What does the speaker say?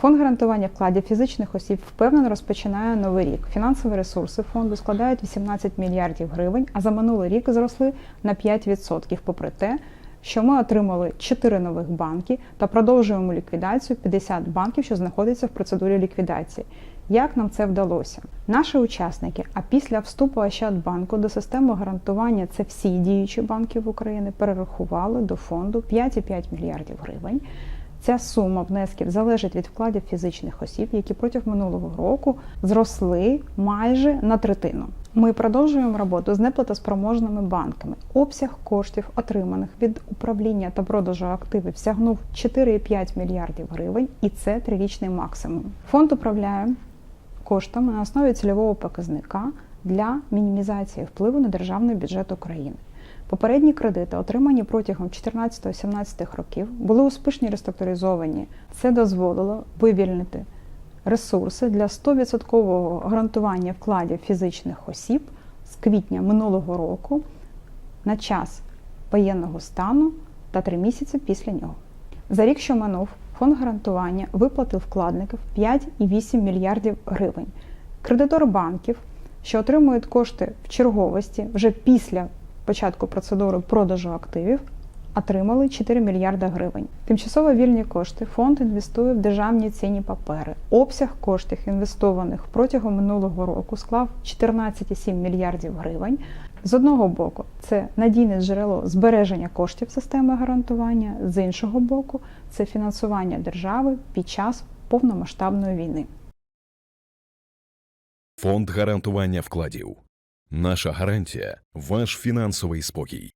Фонд гарантування вкладів фізичних осіб впевнено розпочинає новий рік. Фінансові ресурси фонду складають 18 мільярдів гривень, а за минулий рік зросли на 5%, попри те, що ми отримали 4 нових банки та продовжуємо ліквідацію 50 банків, що знаходяться в процедурі ліквідації. Як нам це вдалося? Наші учасники, а після вступу Ощадбанку до системи гарантування це всі діючі банки в Україні перерахували до фонду 5,5 мільярдів гривень. Ця сума внесків залежить від вкладів фізичних осіб, які протягом минулого року зросли майже на третину. Ми продовжуємо роботу з неплатоспроможними банками. Обсяг коштів, отриманих від управління та продажу активів, сягнув 4,5 мільярдів гривень, і це трирічний максимум. Фонд управляє коштами на основі цільового показника для мінімізації впливу на державний бюджет України. Попередні кредити, отримані протягом 14-17 років, були успішно реструктуризовані. Це дозволило вивільнити ресурси для 100% гарантування вкладів фізичних осіб з квітня минулого року на час воєнного стану та 3 місяці після нього. За рік, що минув, фонд гарантування виплатив вкладників 5,8 мільярдів гривень. Кредитори банків, що отримують кошти в черговості вже після початку процедури продажу активів, отримали 4 мільярда гривень. Тимчасово вільні кошти фонд інвестує в державні цінні папери. Обсяг коштів, інвестованих протягом минулого року, склав 14,7 мільярдів гривень. З одного боку, це надійне джерело збереження коштів системи гарантування, з іншого боку, це фінансування держави під час повномасштабної війни. Фонд гарантування вкладів. Наша гарантія ваш фінансовий спокій.